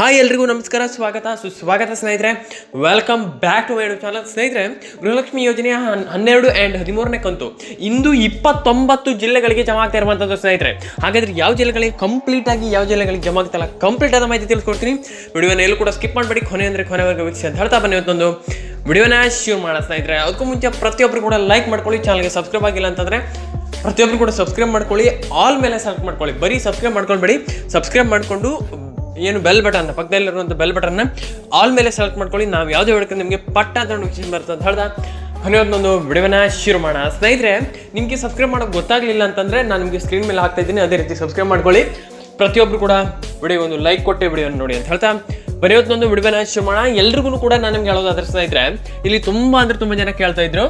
Hi ಎಲ್ರಿಗೂ ನಮಸ್ಕಾರ, ಸ್ವಾಗತ, ಸುಸ್ವಾಗತ ಸ್ನೇಹಿತರೆ. Welcome back to my channel ಸ್ನೇಹಿತರೆ, ಗೃಹಲಕ್ಷ್ಮಿ ಯೋಜನೆಯ ಹನ್- ಹನ್ನೆರಡು ಆ್ಯಂಡ್ ಹದಿಮೂರನೇ ಕಂತು. ಇಂದು ಇಪ್ಪತ್ತೊಂಬತ್ತು ಜಿಲ್ಲೆಗಳಿಗೆ ಜಮಾ ಆಗ್ತಾ ಇರುವಂಥದ್ದು ಸ್ನೇಹಿತರೆ. ಹಾಗಾದರೆ ಯಾವ ಜಿಲ್ಲೆಗಳಿಗೆ ಕಂಪ್ಲೀಟಾಗಿ ಯಾವ ಜಿಲ್ಲೆಗಳಿಗೆ ಜಮಾ ಆಗ್ತಲ್ಲ ಕಂಪ್ಲೀಟ್ ಆದ ಮಾಹಿತಿ ತಿಳಿಸ್ಕೊಡ್ತೀನಿ. ವಿಡಿಯೋನ ಎಲ್ಲೂ ಕೂಡ ಸ್ಕಿಪ್ ಮಾಡಬೇಡಿ. ಕೊನೆ ಅಂದರೆ ಕೊನೆವರೆಗೂ ವೀಕ್ಷಿಸಿ ಅಂತ ಬನ್ನಿ ಇವತ್ತೊಂದು ವಿಡಿಯೋನ ಶೇರ್ ಮಾಡೋ ಸ್ನೇಹಿತರೆ. ಅದಕ್ಕೂ ಮುಂಚೆ ಪ್ರತಿಯೊಬ್ಬರು ಕೂಡ ಲೈಕ್ ಮಾಡ್ಕೊಳ್ಳಿ ಚಾನಲ್ಗೆ ಸಬ್ಸ್ಕ್ರೈಬ್ ಆಗಿಲ್ಲ ಅಂತಂದರೆ ಪ್ರತಿಯೊಬ್ಬರು ಕೂಡ ಸಬ್ಸ್ಕ್ರೈಬ್ ಮಾಡ್ಕೊಳ್ಳಿ ಆಲ್ ಮೇಲೆ ಸೆಲೆಕ್ಟ್ ಮಾಡ್ಕೊಳ್ಳಿ. ಬರೀ ಸಬ್ಸ್ಕ್ರೈಬ್ ಮಾಡ್ಕೊಳ್ಬೇಡಿ. ಸಬ್ಸ್ಕ್ರೈಬ್ ಮಾಡಿಕೊಂಡು ಏನು ಬೆಲ್ ಬಟನ್ ಪಕ್ಕದಲ್ಲಿರುವಂಥ ಬೆಲ್ ಬಟನ್ನ ಆಲ್ ಮೇಲೆ ಸೆಲೆಕ್ಟ್ ಮಾಡ್ಕೊಳ್ಳಿ. ನಾವು ಯಾವುದೇ ಹೇಳಕ್ಕೆ ನಿಮಗೆ ಪಟ್ಟ ಅಂತ ವಿಷಯ ಬರ್ತದೆ ಅಂತ ಹೇಳ್ದ. ಕೊನೆಯೊಂದೊಂದು ವಿಡಿಯೋನ ಶುರು ಮಾಡೋಣ. ಸ್ನೇಹಿತರೆ, ನಿಮಗೆ ಸಬ್ಸ್ಕ್ರೈಬ್ ಮಾಡೋಕೆ ಗೊತ್ತಾಗಲಿಲ್ಲ ಅಂತಂದರೆ ನಾನು ನಿಮಗೆ ಸ್ಕ್ರೀನ್ ಮೇಲೆ ಹಾಕ್ತಾ ಇದ್ದೀನಿ. ಅದೇ ರೀತಿ ಸಬ್ಸ್ಕ್ರೈಬ್ ಮಾಡ್ಕೊಳ್ಳಿ. ಪ್ರತಿಯೊಬ್ಬರು ಕೂಡ ವಿಡಿಯೋ ಒಂದು ಲೈಕ್ ಕೊಟ್ಟೆ ವಿಡಿಯೋ ನೋಡಿ ಅಂತ ಹೇಳ್ತಾ. ಬರೆಯೋದೊಂದು ವಿಡಿಯೋನ ಶುರು ಮಾಡೋಣ. ಎಲ್ರಿಗೂ ಕೂಡ ನಾನು ನಿಮ್ಗೆ ಹೇಳೋದಾದ್ರೆ ಸ್ನೇಹಿತರೆ, ಇಲ್ಲಿ ತುಂಬ ಅಂದರೆ ತುಂಬ ಜನ ಕೇಳ್ತಾ ಇದ್ರು.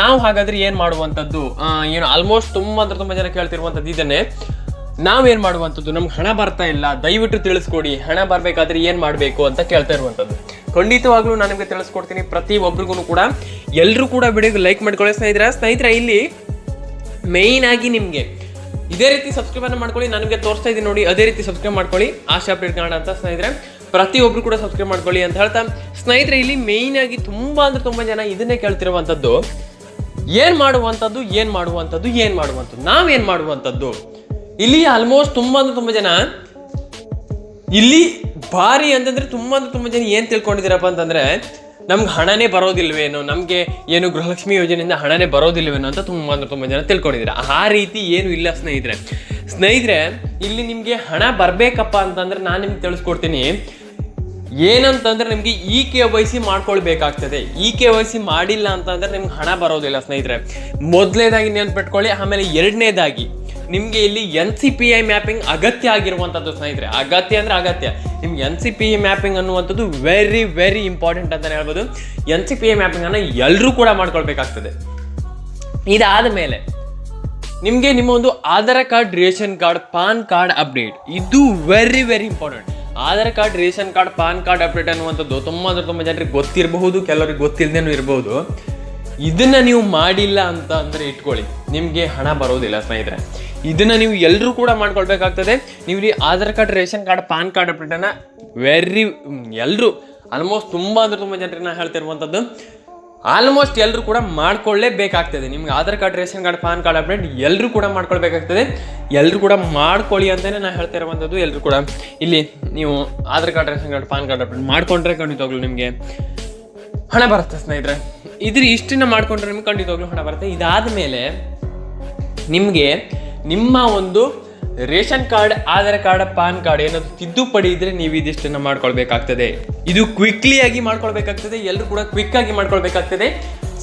ನಾವು ಹಾಗಾದ್ರೆ ಏನು ಮಾಡುವಂಥದ್ದು? ಏನು ಆಲ್ಮೋಸ್ಟ್ ತುಂಬ ಅಂದ್ರೆ ತುಂಬ ಜನ ಕೇಳ್ತಿರುವಂಥದ್ದು ಇದನ್ನೇ. ನಾವೇನ್ ಮಾಡುವಂಥದ್ದು? ನಮ್ಗೆ ಹಣ ಬರ್ತಾ ಇಲ್ಲ. ದಯವಿಟ್ಟು ತಿಳಿಸ್ಕೊಡಿ. ಹಣ ಬರಬೇಕಾದ್ರೆ ಏನು ಮಾಡಬೇಕು ಅಂತ ಕೇಳ್ತಾ ಇರುವಂಥದ್ದು. ಖಂಡಿತವಾಗ್ಲೂ ನಾನು ನಿಮಗೆ ತಿಳಿಸ್ಕೊಡ್ತೀನಿ. ಪ್ರತಿ ಒಬ್ರಿಗೂ ಕೂಡ. ಎಲ್ಲರೂ ಕೂಡ ವಿಡಿಯೋಗೆ ಲೈಕ್ ಮಾಡ್ಕೊಳ್ಳಿ ಸ್ನೇಹಿತರೆ. ಸ್ನೇಹಿತರೆ, ಇಲ್ಲಿ ಮೇಯ್ನ್ ಆಗಿ ನಿಮಗೆ ಇದೇ ರೀತಿ ಸಬ್ಸ್ಕ್ರೈಬ್ ಮಾಡ್ಕೊಳ್ಳಿ. ನಾನು ನಿಮಗೆ ತೋರಿಸ್ತಾ ಇದ್ದೀನಿ ನೋಡಿ, ಅದೇ ರೀತಿ ಸಬ್ಸ್ಕ್ರೈಬ್ ಮಾಡ್ಕೊಳ್ಳಿ. ಆಶಾ ಅಪ್ಡೇಟ್ ಕಾಣ ಅಂತ ಸ್ನೇಹಿತರೆ. ಪ್ರತಿಯೊಬ್ಬರು ಕೂಡ ಸಬ್ಸ್ಕ್ರೈಬ್ ಮಾಡ್ಕೊಳ್ಳಿ ಅಂತ ಹೇಳ್ತಾ. ಸ್ನೇಹಿತರೆ, ಇಲ್ಲಿ ಮೇಯ್ನ್ ಆಗಿ ತುಂಬಾ ಅಂದ್ರೆ ತುಂಬಾ ಜನ ಇದನ್ನೇ ಕೇಳ್ತಿರುವಂಥದ್ದು. ಏನು ಮಾಡುವಂಥದ್ದು ಏನು ಮಾಡುವಂಥದ್ದು ಏನು ಮಾಡುವಂಥದ್ದು. ನಾವೇನು ಮಾಡುವಂಥದ್ದು? ಇಲ್ಲಿ ಆಲ್ಮೋಸ್ಟ್ ತುಂಬಾ ಅಂದ್ರೆ ತುಂಬಾ ಜನ, ಇಲ್ಲಿ ಭಾರಿ ಅಂತಂದ್ರೆ ತುಂಬಾ ಅಂದ್ರೆ ತುಂಬಾ ಜನ ಏನ್ ತಿಳ್ಕೊಂಡಿದ್ದೀರಪ್ಪ ಅಂತಂದ್ರೆ, ನಮ್ಗೆ ಹಣನೇ ಬರೋದಿಲ್ವೇನೋ, ನಮಗೆ ಏನು ಗೃಹಲಕ್ಷ್ಮಿ ಯೋಜನೆಯಿಂದ ಹಣನೇ ಬರೋದಿಲ್ವೇನೋ ಅಂತ ತುಂಬ ಅಂದ್ರೆ ತುಂಬ ಜನ ತಿಳ್ಕೊಂಡಿದ್ದೀರ. ಆ ರೀತಿ ಏನು ಇಲ್ಲ ಸ್ನೇಹಿತರೆ. ಸ್ನೇಹಿತರೆ, ಇಲ್ಲಿ ನಿಮಗೆ ಹಣ ಬರಬೇಕಪ್ಪ ಅಂತಂದ್ರೆ ನಾನು ನಿಮ್ಗೆ ತಿಳಿಸ್ಕೊಡ್ತೀನಿ. ಏನಂತಂದ್ರೆ ನಿಮಗೆ ಇ ಕೆ ವೈ ಸಿ ಮಾಡ್ಕೊಳ್ಬೇಕಾಗ್ತದೆ. ಇ ಕೆ ವೈ ಸಿ ಮಾಡಿಲ್ಲ ಅಂತಂದ್ರೆ ನಿಮ್ಗೆ ಹಣ ಬರೋದಿಲ್ಲ ಸ್ನೇಹಿತರೆ. ಮೊದಲನೇದಾಗಿ ನೆನ್ಪಿಟ್ಕೊಳ್ಳಿ ಆಮೇಲೆ ಎರಡನೇದಾಗಿ ನಿಮ್ಗೆ ಇಲ್ಲಿ N C P I mapping ಅಗತ್ಯ ಆಗಿರುವಂಥದ್ದು ಸ್ನೇಹಿತರೆ. ಅಗತ್ಯ ಅಂದ್ರೆ ಅಗತ್ಯ. ನಿಮ್ಗೆ N C P I mapping ಅನ್ನುವಂಥದ್ದು ವೆರಿ ವೆರಿ ಇಂಪಾರ್ಟೆಂಟ್ ಅಂತಲೇ ಹೇಳ್ಬೋದು. N C P I mapping ಅನ್ನ ಎಲ್ಲರೂ ಕೂಡ ಮಾಡ್ಕೊಳ್ಬೇಕಾಗ್ತದೆ. ಇದಾದ ಮೇಲೆ ನಿಮಗೆ ನಿಮ್ಮ ಒಂದು Aadhaar card, ration card, PAN card update ಇದು very very important Aadhaar card, ration card, PAN card update ಅನ್ನುವಂಥದ್ದು ತುಂಬ ಅಂದರೆ ತುಂಬ ಜನರಿಗೆ ಗೊತ್ತಿರಬಹುದು, ಕೆಲವರಿಗೆ ಗೊತ್ತಿಲ್ಲದೇನೂ ಇರಬಹುದು ಇದನ್ನ ನೀವು ಮಾಡಿಲ್ಲ ಅಂತ ಅಂದ್ರೆ ಇಟ್ಕೊಳ್ಳಿ. ನಿಮಗೆ ಹಣ ಬರೋದಿಲ್ಲ ಸ್ನೇಹಿತರೆ. ಇದನ್ನ ನೀವು ಎಲ್ಲರೂ ಕೂಡ ಮಾಡ್ಕೊಳ್ಬೇಕಾಗ್ತದೆ. ನೀವು ಇಲ್ಲಿ Aadhaar card, ration card, PAN card ಅಪ್ಡೇಟನ್ನು very ಎಲ್ಲರೂ ಆಲ್ಮೋಸ್ಟ್ ತುಂಬ ಅಂದ್ರೆ ತುಂಬ ಜನರಿಗೆ ನಾನು ಹೇಳ್ತಿರುವಂಥದ್ದು ಆಲ್ಮೋಸ್ಟ್ ಎಲ್ಲರೂ ಕೂಡ ಮಾಡ್ಕೊಳ್ಳೇಬೇಕಾಗ್ತದೆ. ನಿಮ್ಗೆ Aadhaar card, ration card, PAN card update ಎಲ್ಲರೂ ಕೂಡ ಮಾಡ್ಕೊಳ್ಬೇಕಾಗ್ತದೆ. ಎಲ್ಲರೂ ಕೂಡ ಮಾಡ್ಕೊಳ್ಳಿ ಅಂತಲೇ ನಾನು ಹೇಳ್ತಾ ಇರುವಂಥದ್ದು ಎಲ್ಲರೂ ಕೂಡ. ಇಲ್ಲಿ ನೀವು Aadhaar card, ration card, PAN card update ಮಾಡ್ಕೊಂಡ್ರೆ ಖಂಡಿತವಾಗ್ಲು ನಿಮಗೆ ಹಣ ಬರುತ್ತೆ ಸ್ನೇಹಿತರೆ. ಇದ್ರ ಇಷ್ಟನ್ನ ಮಾಡ್ಕೊಂಡ್ರೆ ನಿಮ್ಗೆ ಖಂಡಿತವಾಗ್ಲೂ ಹಣ ಬರುತ್ತೆ. ಇದಾದ ಮೇಲೆ ನಿಮಗೆ ನಿಮ್ಮ ಒಂದು ration card, Aadhaar card, PAN card ಏನಾದ್ರು ತಿದ್ದುಪಡಿ ಇದ್ರೆ ನೀವು ಇದಿಷ್ಟನ್ನ ಮಾಡ್ಕೊಳ್ಬೇಕಾಗ್ತದೆ. ಇದು ಕ್ವಿಕ್ಲಿ ಆಗಿ ಮಾಡ್ಕೊಳ್ಬೇಕಾಗ್ತದೆ, ಎಲ್ಲರೂ ಕೂಡ ಕ್ವಿಕ್ ಆಗಿ ಮಾಡ್ಕೊಳ್ಬೇಕಾಗ್ತದೆ.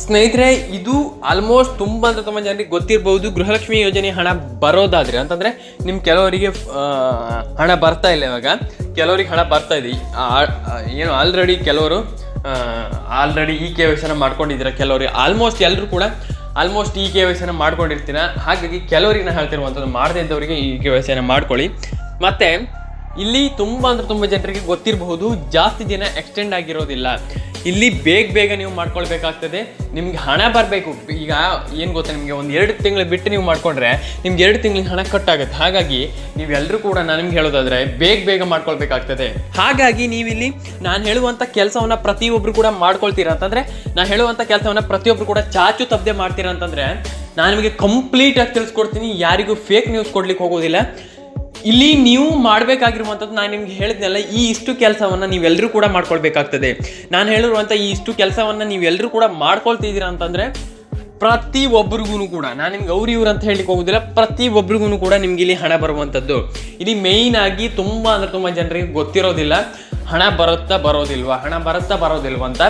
ಸ್ನೇಹಿತರೆ, ಇದು ಆಲ್ಮೋಸ್ಟ್ ತುಂಬ ಅಂದ್ರೆ ತುಂಬ ಜನರಿಗೆ ಗೊತ್ತಿರಬಹುದು ಗೃಹಲಕ್ಷ್ಮಿ ಯೋಜನೆ ಹಣ ಬರೋದಾದ್ರೆ ಅಂತಂದ್ರೆ ನಿಮ್ ಕೆಲವರಿಗೆ ಹಣ ಬರ್ತಾ ಇಲ್ಲ ಇವಾಗ. ಕೆಲವರಿಗೆ ಹಣ ಬರ್ತಾ ಇದೆ. ಏನು ಆಲ್ರೆಡಿ ಕೆಲವರು ಆಲ್ರೆಡಿ ಈ ಕೆ ವೈಸನ್ನ ಮಾಡ್ಕೊಂಡಿದ್ದೀರಾ? ಕೆಲವರಿಗೆ ಆಲ್ಮೋಸ್ಟ್ ಎಲ್ಲರೂ ಕೂಡ ಆಲ್ಮೋಸ್ಟ್ ಈ ಕೆ ವೈಸನ್ನ ಮಾಡ್ಕೊಂಡಿರ್ತೀರ? ಹಾಗಾಗಿ ಕೆಲವರಿಗೆ ನಾನು ಹೇಳ್ತಿರುವಂಥದ್ದು ಮಾಡದೇ ಇದ್ದವರಿಗೆ ಈ ಕೆ ವೈಸನ್ನ ಮಾಡ್ಕೊಳ್ಳಿ. ಮತ್ತು, ಇಲ್ಲಿ ತುಂಬ ಅಂದರೆ ತುಂಬ ಜನರಿಗೆ ಗೊತ್ತಿರಬಹುದು, ಜಾಸ್ತಿ ದಿನ ಎಕ್ಸ್ಟೆಂಡ್ ಆಗಿರೋದಿಲ್ಲ. ಇಲ್ಲಿ ಬೇಗ ಬೇಗ ನೀವು ಮಾಡ್ಕೊಳ್ಬೇಕಾಗ್ತದೆ. ನಿಮ್ಗೆ ಹಣ ಬರಬೇಕು. ಈಗ ಏನು ಗೊತ್ತಾ ನಿಮಗೆ ಒಂದು ಎರಡು ತಿಂಗಳು ಬಿಟ್ಟು ನೀವು ಮಾಡ್ಕೊಂಡ್ರೆ ನಿಮ್ಗೆ ಎರಡು ತಿಂಗಳಿಗೆ ಹಣ ಕಟ್ಟಾಗುತ್ತೆ. ಹಾಗಾಗಿ ನೀವೆಲ್ಲರೂ ಕೂಡ ನಾನು ನಿಮ್ಗೆ ಹೇಳೋದಾದರೆ ಬೇಗ ಬೇಗ ಮಾಡ್ಕೊಳ್ಬೇಕಾಗ್ತದೆ. ಹಾಗಾಗಿ ನೀವಿಲ್ಲಿ ನಾನು ಹೇಳುವಂಥ ಕೆಲಸವನ್ನು ಪ್ರತಿಯೊಬ್ಬರು ಕೂಡ ಮಾಡ್ಕೊಳ್ತೀರಾ ಅಂತಂದರೆ ನಾನು ಹೇಳುವಂಥ ಕೆಲಸವನ್ನು ಪ್ರತಿಯೊಬ್ಬರು ಕೂಡ ಚಾಚು ತಪ್ಪದೆ ಮಾಡ್ತೀರಾ ಅಂತಂದರೆ ನಾನು ನಿಮಗೆ ಕಂಪ್ಲೀಟಾಗಿ ತಿಳಿಸ್ಕೊಡ್ತೀನಿ. ಯಾರಿಗೂ ಫೇಕ್ ನ್ಯೂಸ್ ಕೊಡ್ಲಿಕ್ಕೆ ಹೋಗೋದಿಲ್ಲ. ಇಲ್ಲಿ ನೀವು ಮಾಡಬೇಕಾಗಿರುವಂಥದ್ದು ನಾನು ನಿಮ್ಗೆ ಹೇಳಿದ್ನಲ್ಲ, ಈ ಇಷ್ಟು ಕೆಲಸವನ್ನ ನೀವೆಲ್ಲರೂ ಕೂಡ ಮಾಡ್ಕೊಳ್ಬೇಕಾಗ್ತದೆ. ನಾನು ಹೇಳಿರುವಂಥ ಈ ಇಷ್ಟು ಕೆಲಸವನ್ನ ನೀವೆಲ್ಲರೂ ಕೂಡ ಮಾಡ್ಕೊಳ್ತಿದ್ದೀರಾ ಅಂತಂದ್ರೆ, ಪ್ರತಿ ಒಬ್ರಿಗೂ ಕೂಡ, ನಾನು ನಿಮ್ಗೆ ಅವ್ರು ಇವ್ರು ಅಂತ ಹೇಳಲಿಕ್ಕೆ ಹೋಗೋದಿಲ್ಲ, ಪ್ರತಿ ಒಬ್ರಿಗೂ ಕೂಡ ನಿಮ್ಗೆ ಇಲ್ಲಿ ಹಣ ಬರುವಂಥದ್ದು. ಇಲ್ಲಿ ಮೇಯ್ನ್ ಆಗಿ ತುಂಬಾ ಅಂದ್ರೆ ತುಂಬಾ ಜನರಿಗೆ ಗೊತ್ತಿರೋದಿಲ್ಲ, ಹಣ ಬರುತ್ತಾ ಬರೋದಿಲ್ವಾ, ಹಣ ಬರುತ್ತಾ ಬರೋದಿಲ್ವಾ ಅಂತ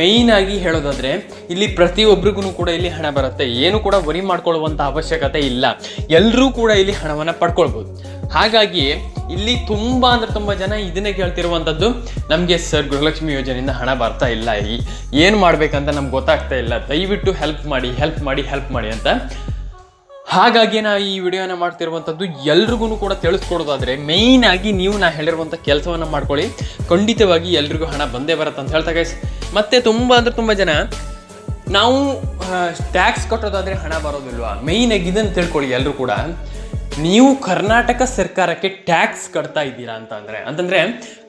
ಮೇಯ್ನ್ ಆಗಿ ಹೇಳೋದಾದ್ರೆ, ಇಲ್ಲಿ ಪ್ರತಿಯೊಬ್ಬರಿಗೂ ಕೂಡ ಇಲ್ಲಿ ಹಣ ಬರುತ್ತೆ, ಏನು ಕೂಡ ವರಿ ಮಾಡ್ಕೊಳ್ಳುವಂಥ ಅವಶ್ಯಕತೆ ಇಲ್ಲ. ಎಲ್ಲರೂ ಕೂಡ ಇಲ್ಲಿ ಹಣವನ್ನು ಪಡ್ಕೊಳ್ಬೋದು. ಹಾಗಾಗಿ ಇಲ್ಲಿ ತುಂಬ ಅಂದ್ರೆ ತುಂಬ ಜನ ಇದನ್ನೇ ಕೇಳ್ತಿರುವಂಥದ್ದು, ನಮಗೆ ಸರ್ ಗೃಹಲಕ್ಷ್ಮಿ ಯೋಜನೆಯಿಂದ ಹಣ ಬರ್ತಾ ಇಲ್ಲ. ಏನು ಮಾಡ್ಬೇಕಂತ ನಮ್ಗೆ ಗೊತ್ತಾಗ್ತಾ ಇಲ್ಲ. ದಯವಿಟ್ಟು ಹೆಲ್ಪ್ ಮಾಡಿ ಹೆಲ್ಪ್ ಮಾಡಿ ಹೆಲ್ಪ್ ಮಾಡಿ ಅಂತ. ಹಾಗಾಗಿ ನಾ ಈ ವಿಡಿಯೋನ ಮಾಡ್ತಿರುವಂಥದ್ದು ಎಲ್ರಿಗೂ ಕೂಡ ತಿಳಿಸ್ಕೊಡೋದಾದ್ರೆ ಮೇಯ್ನ್ ಆಗಿ ನೀವು ನಾ ಹೇಳಿರುವಂಥ ಕೆಲಸವನ್ನು ಮಾಡ್ಕೊಳ್ಳಿ. ಖಂಡಿತವಾಗಿ ಎಲ್ರಿಗೂ ಹಣ ಬಂದೇ ಬರುತ್ತೆ ಅಂತ ಹೇಳ್ತಾ ಗೈಸ್ ಮತ್ತೆ ತುಂಬ ಅಂದ್ರೆ ತುಂಬ ಜನ, ನಾವು ಟ್ಯಾಕ್ಸ್ ಕಟ್ಟೋದಾದರೆ ಹಣ ಬರೋದಿಲ್ವಾ? ಮೇಯ್ನಾಗಿ ಇದನ್ನು ತಿಳ್ಕೊಳ್ಳಿ ಎಲ್ಲರೂ ಕೂಡ. ನೀವು ಕರ್ನಾಟಕ ಸರ್ಕಾರಕ್ಕೆ ಟ್ಯಾಕ್ಸ್ ಕಟ್ತಾ ಇದ್ದೀರಾ ಅಂತ ಅಂದರೆ, ಅಂತಂದರೆ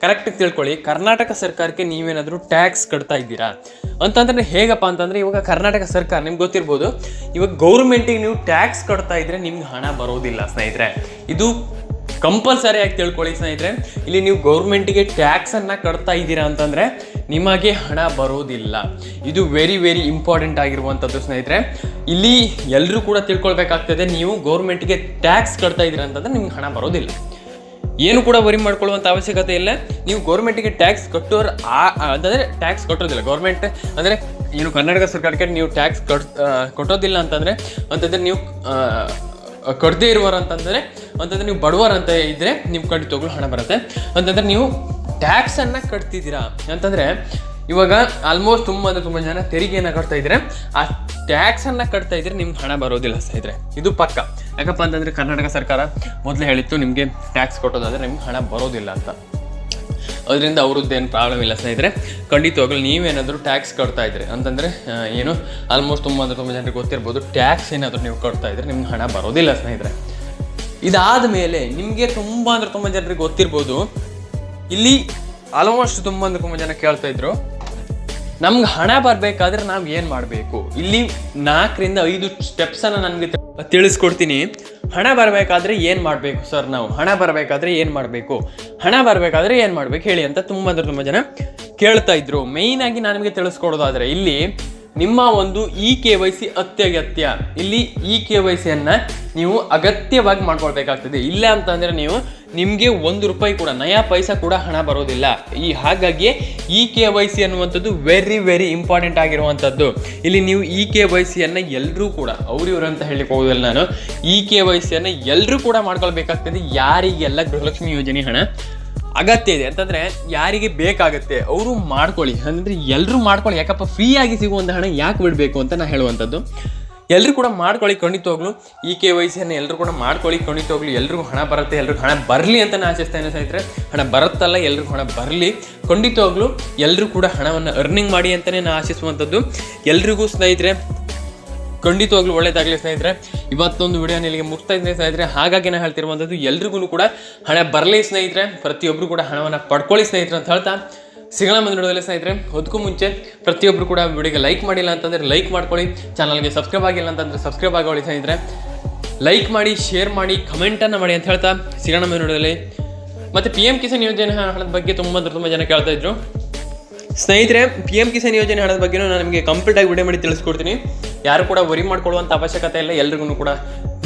ಕರೆಕ್ಟಾಗಿ ತಿಳ್ಕೊಳ್ಳಿ, ಕರ್ನಾಟಕ ಸರ್ಕಾರಕ್ಕೆ ನೀವೇನಾದರೂ ಟ್ಯಾಕ್ಸ್ ಕಟ್ತಾ ಇದ್ದೀರಾ? ಅಂತಂದರೆ ಹೇಗಪ್ಪ ಅಂತಂದರೆ, ಇವಾಗ ಕರ್ನಾಟಕ ಸರ್ಕಾರ, ನಿಮ್ಗೆ ಗೊತ್ತಿರ್ಬೋದು, ಇವಾಗ ಗೌರ್ಮೆಂಟಿಗೆ ನೀವು ಟ್ಯಾಕ್ಸ್ ಕಟ್ತಾ ಇದ್ದರೆ ನಿಮ್ಗೆ ಹಣ ಬರೋದಿಲ್ಲ ಸ್ನೇಹಿತರೆ. ಇದು ಕಂಪಲ್ಸರಿಯಾಗಿ ತಿಳ್ಕೊಳ್ಳಿ ಸ್ನೇಹಿತರೆ. ಇಲ್ಲಿ ನೀವು ಗೌರ್ಮೆಂಟಿಗೆ ಟ್ಯಾಕ್ಸನ್ನು ಕಟ್ತಾ ಇದ್ದೀರಾ ಅಂತಂದರೆ ನಿಮಗೆ ಹಣ ಬರೋದಿಲ್ಲ. ಇದು ವೆರಿ ವೆರಿ ಇಂಪಾರ್ಟೆಂಟ್ ಆಗಿರುವಂಥದ್ದು ಸ್ನೇಹಿತರೆ. ಇಲ್ಲಿ ಎಲ್ಲರೂ ಕೂಡ ತಿಳ್ಕೊಳ್ಬೇಕಾಗ್ತದೆ, ನೀವು ಗೌರ್ಮೆಂಟ್ಗೆ ಟ್ಯಾಕ್ಸ್ ಕಟ್ತಾ ಇದ್ದೀರ ಅಂತಂದರೆ ನಿಮ್ಗೆ ಹಣ ಬರೋದಿಲ್ಲ. ಏನು ಕೂಡ ವರಿ ಮಾಡ್ಕೊಳ್ಳುವಂಥ ಅವಶ್ಯಕತೆ ಇಲ್ಲ. ನೀವು ಗೌರ್ಮೆಂಟಿಗೆ ಟ್ಯಾಕ್ಸ್ ಕಟ್ಟೋರು ಆ ಅಂತಂದರೆ ಟ್ಯಾಕ್ಸ್ ಕಟ್ಟೋದಿಲ್ಲ. ಗೌರ್ಮೆಂಟ್ ಅಂದರೆ ಏನು ಕರ್ನಾಟಕ ಸರ್ಕಾರಕ್ಕೆ ನೀವು ಟ್ಯಾಕ್ಸ್ ಕಟ್ ಕಟ್ಟೋದಿಲ್ಲ ಅಂತಂದರೆ ಅಂತಂದರೆ ನೀವು ಕಟ್ಟದೇ ಇರುವರು ಅಂತಂದರೆ ಅಂತಂದರೆ ನೀವು ಬಡವರಂತ ಇದ್ದರೆ ನೀವು ತೊಗೊಳ್ಳೋ ಹಣ ಬರುತ್ತೆ. ಅಂತಂದರೆ ನೀವು ಟ್ಯಾಕ್ಸನ್ನು ಕಟ್ತಿದ್ದೀರಾ? ಅಂತಂದರೆ ಇವಾಗ ಆಲ್ಮೋಸ್ಟ್ ತುಂಬ ಅಂದರೆ ತುಂಬ ಜನ ತೆರಿಗೆಯನ್ನು ಕಟ್ತಾ ಇದ್ದಾರೆ ಆ ಟ್ಯಾಕ್ಸನ್ನು ಕಟ್ತಾ ಇದ್ರೆ ನಿಮ್ಗೆ ಹಣ ಬರೋದಿಲ್ಲ ಸ್ನೇಹಿತರೆ ಇದು ಪಕ್ಕ. ಯಾಕಪ್ಪ ಅಂತಂದರೆ ಕರ್ನಾಟಕ ಸರ್ಕಾರ ಮೊದಲೇ ಹೇಳಿತ್ತು ನಿಮಗೆ ಟ್ಯಾಕ್ಸ್ ಕೊಟ್ಟೋದಾದರೆ ನಿಮ್ಗೆ ಹಣ ಬರೋದಿಲ್ಲ ಅಂತ. ಅದರಿಂದ ಅವ್ರದ್ದೇನು ಪ್ರಾಬ್ಲಮ್ ಇಲ್ಲ ಸ್ನೇಹಿತರೆ ಖಂಡಿತವಾಗ್ಲೂ ನೀವೇನಾದರೂ ಟ್ಯಾಕ್ಸ್ ಕಟ್ತಾ ಇದ್ರಿ, ಅಂತಂದರೆ ಏನು ಆಲ್ಮೋಸ್ಟ್ ತುಂಬ ಅಂದರೆ ತುಂಬ ಜನರಿಗೆ ಗೊತ್ತಿರ್ಬೋದು, ಟ್ಯಾಕ್ಸ್ ಏನಾದರೂ ನೀವು ಕಟ್ತಾ ಇದ್ರೆ ನಿಮ್ಗೆ ಹಣ ಬರೋದಿಲ್ಲ ಸ್ನೇಹಿತರೆ ಇದಾದ ಮೇಲೆ ನಿಮಗೆ ತುಂಬ ಅಂದರೆ ತುಂಬ ಜನರಿಗೆ ಗೊತ್ತಿರ್ಬೋದು ಇಲ್ಲಿ ಆಲ್ಮೋಸ್ಟ್ ತುಂಬ ತುಂಬ ಜನ ಕೇಳ್ತಾ ಇದ್ರು, ನಮ್ಗೆ ಹಣ ಬರಬೇಕಾದ್ರೆ ನಾವು ಏನು ಮಾಡಬೇಕು? ಇಲ್ಲಿ ನಾಲ್ಕರಿಂದ ಐದು ಸ್ಟೆಪ್ಸನ್ನು ನನಗೆ ತಿಳಿಸ್ಕೊಡ್ತೀನಿ. ಹಣ ಬರಬೇಕಾದ್ರೆ ಏನು ಮಾಡಬೇಕು ಸರ್ ನಾವು? ಹಣ ಬರಬೇಕಾದ್ರೆ ಏನು ಮಾಡಬೇಕು? ಹಣ ಬರಬೇಕಾದ್ರೆ ಏನು ಮಾಡಬೇಕು? ಹೇಳಿ ಅಂತ ತುಂಬ ಅಂದ್ರೆ ತುಂಬ ಜನ ಕೇಳ್ತಾ ಇದ್ರು. ಮೇಯ್ನಾಗಿ ನಾನು ನಿಮಗೆ ತಿಳಿಸ್ಕೊಡೋದಾದರೆ ಇಲ್ಲಿ ನಿಮ್ಮ ಒಂದು ಇ ಕೆ ವೈ ಸಿ ಅತ್ಯಗತ್ಯ. ಇಲ್ಲಿ ಇ ಕೆ ವೈ ಸಿಯನ್ನು ನೀವು ಅಗತ್ಯವಾಗಿ ಮಾಡ್ಕೊಳ್ಬೇಕಾಗ್ತದೆ. ಇಲ್ಲ ಅಂತಂದರೆ ನೀವು ನಿಮಗೆ ಒಂದು ರೂಪಾಯಿ ಕೂಡ, ನಯಾ ಪೈಸ ಕೂಡ ಹಣ ಬರೋದಿಲ್ಲ. ಈ ಹಾಗಾಗಿ ಇ ಕೆ ವೈ ಸಿ ಅನ್ನುವಂಥದ್ದು ವೆರಿ ವೆರಿ ಇಂಪಾರ್ಟೆಂಟ್ ಆಗಿರುವಂಥದ್ದು. ಇಲ್ಲಿ ನೀವು ಇ ಕೆ ವೈ ಸಿಯನ್ನು ಎಲ್ಲರೂ ಕೂಡ ಅವ್ರು ಅಂತ ಹೇಳಿ ಹೋಗೋದಿಲ್ಲ ನಾನು ಇ ಕೆ ವೈ ಸಿಯನ್ನು ಎಲ್ಲರೂ ಕೂಡ ಮಾಡ್ಕೊಳ್ಬೇಕಾಗ್ತದೆ. ಯಾರಿಗೆಲ್ಲ ಗೃಹಲಕ್ಷ್ಮಿ ಯೋಜನೆ ಹಣ ಅಗತ್ಯ ಇದೆ. ಅಂತಂದ್ರೆ ಯಾರಿಗೆ ಬೇಕಾಗುತ್ತೆ ಅವರು ಮಾಡ್ಕೊಳ್ಳಿ. ಅಂದ್ರೆ ಎಲ್ಲರೂ ಮಾಡ್ಕೊಳ್ಳಿ. ಯಾಕಪ್ಪ ಫ್ರೀ ಆಗಿ ಸಿಗುವಂಥ ಹಣ ಯಾಕೆ ಬಿಡಬೇಕು ಅಂತ ನಾನು ಹೇಳುವಂಥದ್ದು. ಎಲ್ಲರೂ ಕೂಡ ಮಾಡ್ಕೊಳ್ಳಿ ಖಂಡಿತವಾಗ್ಲು. ಈ ಕೆ ವೈ ಸಿಯನ್ನು ಎಲ್ಲರೂ ಕೂಡ ಮಾಡ್ಕೊಳ್ಳಿ ಖಂಡಿತವಾಗ್ಲು. ಎಲ್ರಿಗೂ ಹಣ ಬರುತ್ತೆ, ಎಲ್ರಿಗೂ ಹಣ ಬರಲಿ ಅಂತ ನಾನು ಆಶಿಸ್ತೇನೆ ಸ್ನೇಹಿತರೆ. ಹಣ ಬರುತ್ತಲ್ಲ, ಎಲ್ರಿಗೂ ಹಣ ಬರಲಿ. ಖಂಡಿತವಾಗ್ಲು ಎಲ್ಲರೂ ಕೂಡ ಹಣವನ್ನು ಅರ್ನಿಂಗ್ ಮಾಡಿ ಅಂತಲೇ ನಾನು ಆಶಿಸುವಂಥದ್ದು. ಎಲ್ರಿಗೂ ಸ್ನೇಹಿತರೆ ಖಂಡಿತವಾಗ್ಲೂ ಒಳ್ಳೇದಾಗಲಿ ಸ್ನೇಹಿತರೆ. ಇವತ್ತೊಂದು ವಿಡಿಯೋ ಇಲ್ಲಿಗೆ ಮುಗ್ತಾ ಇದ್ದೀನಿ ಸ್ನೇಹಿತರೆ. ಹಾಗಾಗಿ ನಾನು ಹೇಳ್ತಿರುವಂಥದ್ದು ಎಲ್ರಿಗೂ ಕೂಡ ಹಣ ಬರಲಿ ಸ್ನೇಹಿತರೆ. ಪ್ರತಿಯೊಬ್ಬರು ಕೂಡ ಹಣವನ್ನು ಪಡ್ಕೊಳ್ಳಿ ಸ್ನೇಹಿತರೆ ಅಂತ ಹೇಳ್ತಾ ಸಿಗೋಣ ಮುಂದೆ ನೋಡೋದಿಲ್ಲ ಸ್ನೇಹಿತರೆ ಅದಕ್ಕೂ ಮುಂಚೆ ಪ್ರತಿಯೊಬ್ಬರು ಕೂಡ ವಿಡಿಯೋಗೆ ಲೈಕ್ ಮಾಡಿಲ್ಲ ಅಂತಂದರೆ ಲೈಕ್ ಮಾಡ್ಕೊಳ್ಳಿ. ಚಾನಲ್ಗೆ ಸಬ್ಸ್ಕ್ರೈಬ್ ಆಗಿಲ್ಲ ಅಂತಂದರೆ ಸಬ್ಸ್ಕ್ರೈಬ್ ಆಗೋಳಿ ಸ್ನೇಹಿತರೆ. ಲೈಕ್ ಮಾಡಿ ಶೇರ್ ಮಾಡಿ ಕಮೆಂಟನ್ನು ಮಾಡಿ ಅಂತ ಹೇಳ್ತಾ ಸಿಗೋಣ ಮುಂದೆ ನೋಡೋದಲ್ಲಿ ಮತ್ತು ಪಿ ಎಂ ಕಿಸಾನ್ ಯೋಜನೆ ಹಣದ ಬಗ್ಗೆ ತುಂಬ ಅಂದ್ರೆ ತುಂಬ ಜನ ಕೇಳ್ತಾ ಇದ್ರು. ಸ್ನೇಹಿತರೆ ಪಿ ಎಂ ಕಿಸಾನ್ ಯೋಜನೆ ಹಣದ ಬಗ್ಗೆ ನಾನು ನಿಮಗೆ ಕಂಪ್ಲೀಟಾಗಿ ವಿಡಿಯೋ ಮಾಡಿ ತಿಳಿಸ್ಕೊಡ್ತೀನಿ. ಯಾರು ಕೂಡ ವರಿ ಮಾಡ್ಕೊಳ್ಳುವಂಥ ಅವಶ್ಯಕತೆ ಇಲ್ಲ, ಎಲ್ರಿಗೂ ಕೂಡ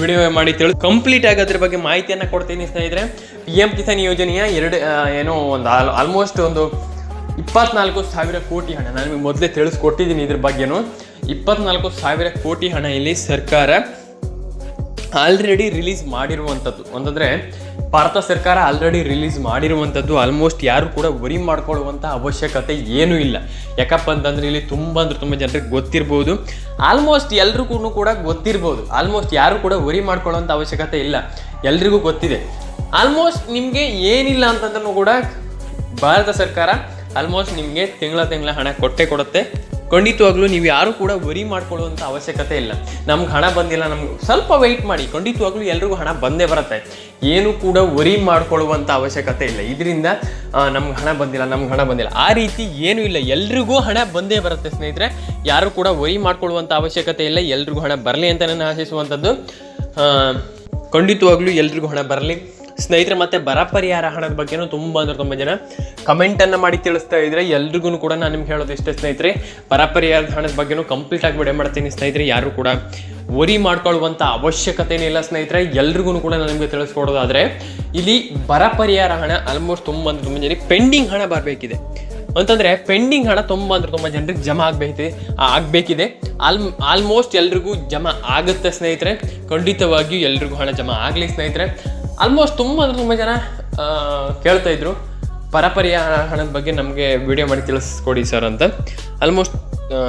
ವಿಡಿಯೋ ಮಾಡಿ ತಿಳಿ ಕಂಪ್ಲೀಟ್ ಆಗಿ ಅದ್ರ ಬಗ್ಗೆ ಮಾಹಿತಿಯನ್ನು ಕೊಡ್ತೀನಿ ಸ್ನೇಹಿತರೆ. ಪಿ ಎಂ ಕಿಸಾನ್ ಯೋಜನೆಯ ಎರಡು ಏನೋ ಒಂದು ಆಲ್ ಆಲ್ಮೋಸ್ಟ್ ಒಂದು ಇಪ್ಪತ್ನಾಲ್ಕು ಸಾವಿರ ಕೋಟಿ ಹಣ. ನಾನು ನಿಮಗೆ ಮೊದಲೇ ತಿಳಿಸ್ಕೊಟ್ಟಿದ್ದೀನಿ ಇದ್ರ ಬಗ್ಗೆನೂ. ಇಪ್ಪತ್ನಾಲ್ಕು ಸಾವಿರ ಕೋಟಿ ಹಣ ಇಲ್ಲಿ ಸರ್ಕಾರ ಆಲ್ರೆಡಿ ರಿಲೀಸ್ ಮಾಡಿರುವಂಥದ್ದು ಅಂತಂದರೆ ಭಾರತ ಸರ್ಕಾರ ಆಲ್ರೆಡಿ ರಿಲೀಸ್ ಮಾಡಿರುವಂಥದ್ದು ಆಲ್ಮೋಸ್ಟ್ ಯಾರು ಕೂಡ ವರಿ ಮಾಡ್ಕೊಳ್ಳುವಂಥ ಅವಶ್ಯಕತೆ ಏನೂ ಇಲ್ಲ. ಯಾಕಪ್ಪ ಅಂತಂದರೆ ಇಲ್ಲಿ ತುಂಬ ಅಂದ್ರೆ ತುಂಬ ಜನರಿಗೆ ಗೊತ್ತಿರ್ಬೋದು. ಆಲ್ಮೋಸ್ಟ್ ಎಲ್ರಿಗೂ ಕೂಡ ಗೊತ್ತಿರ್ಬೋದು. ಆಲ್ಮೋಸ್ಟ್ ಯಾರು ಕೂಡ ವರಿ ಮಾಡ್ಕೊಳ್ಳುವಂಥ ಅವಶ್ಯಕತೆ ಇಲ್ಲ. ಎಲ್ರಿಗೂ ಗೊತ್ತಿದೆ. ಆಲ್ಮೋಸ್ಟ್ ನಿಮಗೆ ಏನಿಲ್ಲ ಅಂತಂದ್ರೂ ಕೂಡ ಭಾರತ ಸರ್ಕಾರ ಆಲ್ಮೋಸ್ಟ್ ನಿಮಗೆ ತಿಂಗಳ ತಿಂಗಳ ಹಣ ಕೊಟ್ಟೆ ಕೊಡುತ್ತೆ. ಖಂಡಿತವಾಗ್ಲೂ ನೀವು ಯಾರು ಕೂಡ ವರಿ ಮಾಡ್ಕೊಳ್ಳುವಂಥ ಅವಶ್ಯಕತೆ ಇಲ್ಲ. ನಮ್ಗೆ ಹಣ ಬಂದಿಲ್ಲ, ನಮ್ಗೆ ಸ್ವಲ್ಪ ವೆಯ್ಟ್ ಮಾಡಿ. ಖಂಡಿತವಾಗ್ಲೂ ಎಲ್ರಿಗೂ ಹಣ ಬಂದೇ ಬರುತ್ತೆ. ಏನು ಕೂಡ ವರಿ ಮಾಡ್ಕೊಳ್ಳುವಂಥ ಅವಶ್ಯಕತೆ ಇಲ್ಲ. ಇದರಿಂದ ನಮ್ಗೆ ಹಣ ಬಂದಿಲ್ಲ, ನಮ್ಗೆ ಹಣ ಬಂದಿಲ್ಲ. ಆ ರೀತಿ ಏನೂ ಇಲ್ಲ. ಎಲ್ರಿಗೂ ಹಣ ಬಂದೇ ಬರುತ್ತೆ ಸ್ನೇಹಿತರೆ. ಯಾರು ಕೂಡ ವರಿ ಮಾಡ್ಕೊಳ್ಳುವಂಥ ಅವಶ್ಯಕತೆ ಇಲ್ಲ. ಎಲ್ರಿಗೂ ಹಣ ಬರಲಿ ಅಂತ ನಾನು ಆಶಿಸುವಂಥದ್ದು. ಖಂಡಿತವಾಗ್ಲೂ ಎಲ್ರಿಗೂ ಹಣ ಬರಲಿ. ಸ್ನೇಹಿತರೆ, ಮತ್ತೆ ಬರ ಪರಿಹಾರ ಹಣದ ಬಗ್ಗೆನೂ ತುಂಬ ಅಂದ್ರೆ ತುಂಬ ಜನ ಕಮೆಂಟನ್ನು ಮಾಡಿ ತಿಳಿಸ್ತಾ ಇದ್ರೆ ಎಲ್ರಿಗೂ ಕೂಡ ನಾನು ನಿಮ್ಗೆ ಹೇಳೋದು ಇಷ್ಟೇ ಸ್ನೇಹಿತರೆ, ಬರ ಪರಿಹಾರದ ಹಣದ ಬಗ್ಗೆನೂ ಕಂಪ್ಲೀಟ್ ಆಗಿ ವಿಡಿಯೋ ಮಾಡ್ತೀನಿ ಸ್ನೇಹಿತರೆ, ಯಾರು ಕೂಡ ವರಿ ಮಾಡ್ಕೊಳ್ಳುವಂಥ ಅವಶ್ಯಕತೆನೇ ಇಲ್ಲ ಸ್ನೇಹಿತರೆ, ಎಲ್ರಿಗೂ ಕೂಡ ನಾನು ನಿಮಗೆ ತಿಳಿಸ್ಕೊಡೋದಾದ್ರೆ, ಇಲ್ಲಿ ಬರ ಪರಿಹಾರ ಹಣ ಆಲ್ಮೋಸ್ಟ್ ತುಂಬ ಅಂದ್ರೆ ತುಂಬ ಜನರಿಗೆ ಪೆಂಡಿಂಗ್ ಹಣ ಬರಬೇಕಿದೆ. ಅಂತಂದ್ರೆ ಪೆಂಡಿಂಗ್ ಹಣ ತುಂಬ ಅಂದ್ರೆ ತುಂಬ ಜನರಿಗೆ ಜಮಾ ಆಗಬೇಕಿದೆ ಆಗಬೇಕಿದೆ. ಆಲ್ ಆಲ್ಮೋಸ್ಟ್ ಎಲ್ರಿಗೂ ಜಮಾ ಆಗುತ್ತೆ ಸ್ನೇಹಿತರೆ, ಖಂಡಿತವಾಗಿಯೂ ಎಲ್ರಿಗೂ ಹಣ ಜಮಾ ಆಗಲಿ ಸ್ನೇಹಿತರೆ. ಆಲ್ಮೋಸ್ಟ್ ತುಂಬ ಅಂದ್ರೆ ತುಂಬ ಜನ ಕೇಳ್ತಾ ಇದ್ರು. ಪರಪರಿಯ ಹಣದ ಬಗ್ಗೆ ನಮಗೆ ವಿಡಿಯೋ ಮಾಡಿ ತಿಳಿಸ್ಕೊಡಿ ಸರ್ ಅಂತ. ಆಲ್ಮೋಸ್ಟ್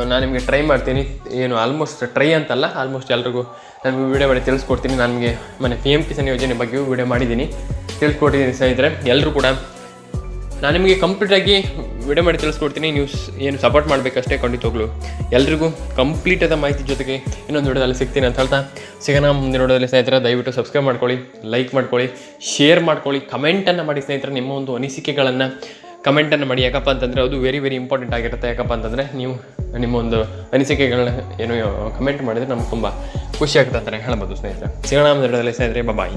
ನಾನು ನಿಮಗೆ ಟ್ರೈ ಮಾಡ್ತೀನಿ. ಏನು ಆಲ್ಮೋಸ್ಟ್ ಟ್ರೈ ಅಂತಲ್ಲ ಆಲ್ಮೋಸ್ಟ್ ಎಲ್ರಿಗೂ ನಾನು ವಿಡಿಯೋ ಮಾಡಿ ತಿಳಿಸ್ಕೊಡ್ತೀನಿ. ನನಗೆ ಮನೆ ಪಿ ಎಂ ಕಿಸಾನ್ ಯೋಜನೆ ಬಗ್ಗೆಯೂ ವಿಡಿಯೋ ಮಾಡಿದ್ದೀನಿ. ತಿಳಿಸ್ಕೊಟ್ಟಿದ್ದೀನಿ ಇದ್ರೆ ಎಲ್ಲರೂ ಕೂಡ ನಾನು ನಿಮಗೆ ಕಂಪ್ಲೀಟಾಗಿ ವಿಡಿಯೋ ಮಾಡಿ ತಿಳಿಸ್ಕೊಡ್ತೀನಿ. ನೀವು ಏನು ಸಪೋರ್ಟ್ ಮಾಡಬೇಕಷ್ಟೇ ಖಂಡಿತವಾಗ್ಲು ಎಲ್ರಿಗೂ ಕಂಪ್ಲೀಟ್ ಆದ ಮಾಹಿತಿ ಜೊತೆಗೆ ಇನ್ನೊಂದು ವಿಡಿಯೋದಲ್ಲಿ ಸಿಗ್ತೀನಿ ಅಂತ ಹೇಳ್ತಾ, ಸಿಗೋಣ ಮುಂದಿನ ವಿಡಿಯೋದಲ್ಲಿ ಸ್ನೇಹಿತರೆ. ದಯವಿಟ್ಟು ಸಬ್ಸ್ಕ್ರೈಬ್ ಮಾಡ್ಕೊಳ್ಳಿ ಲೈಕ್ ಮಾಡ್ಕೊಳ್ಳಿ ಶೇರ್ ಮಾಡ್ಕೊಳ್ಳಿ ಕಮೆಂಟನ್ನು ಮಾಡಿ ಸ್ನೇಹಿತರೆ. ನಿಮ್ಮ ಒಂದು ಅನಿಸಿಕೆಗಳನ್ನು ಕಮೆಂಟನ್ನು ಮಾಡಿ. ಯಾಕಪ್ಪ ಅಂತಂದರೆ ಅದು ವೆರಿ ವೆರಿ ಇಂಪಾರ್ಟೆಂಟ್ ಆಗಿರುತ್ತೆ. ಯಾಕಪ್ಪ ಅಂತಂದರೆ ನೀವು ನಿಮ್ಮ ಒಂದು ಅನಿಸಿಕೆಗಳನ್ನ ಏನು ಕಮೆಂಟ್ ಮಾಡಿದರೆ ನಮ್ಗೆ ತುಂಬ ಖುಷಿ ಅಂತಲೇ ಹೇಳ್ಬೋದು ಸ್ನೇಹಿತರೆ. ಸಿಗೋಣ ವಿಡಿಯೋದಲ್ಲಿ ಸ್ನೇಹಿತರೆ. ಬಾಯ್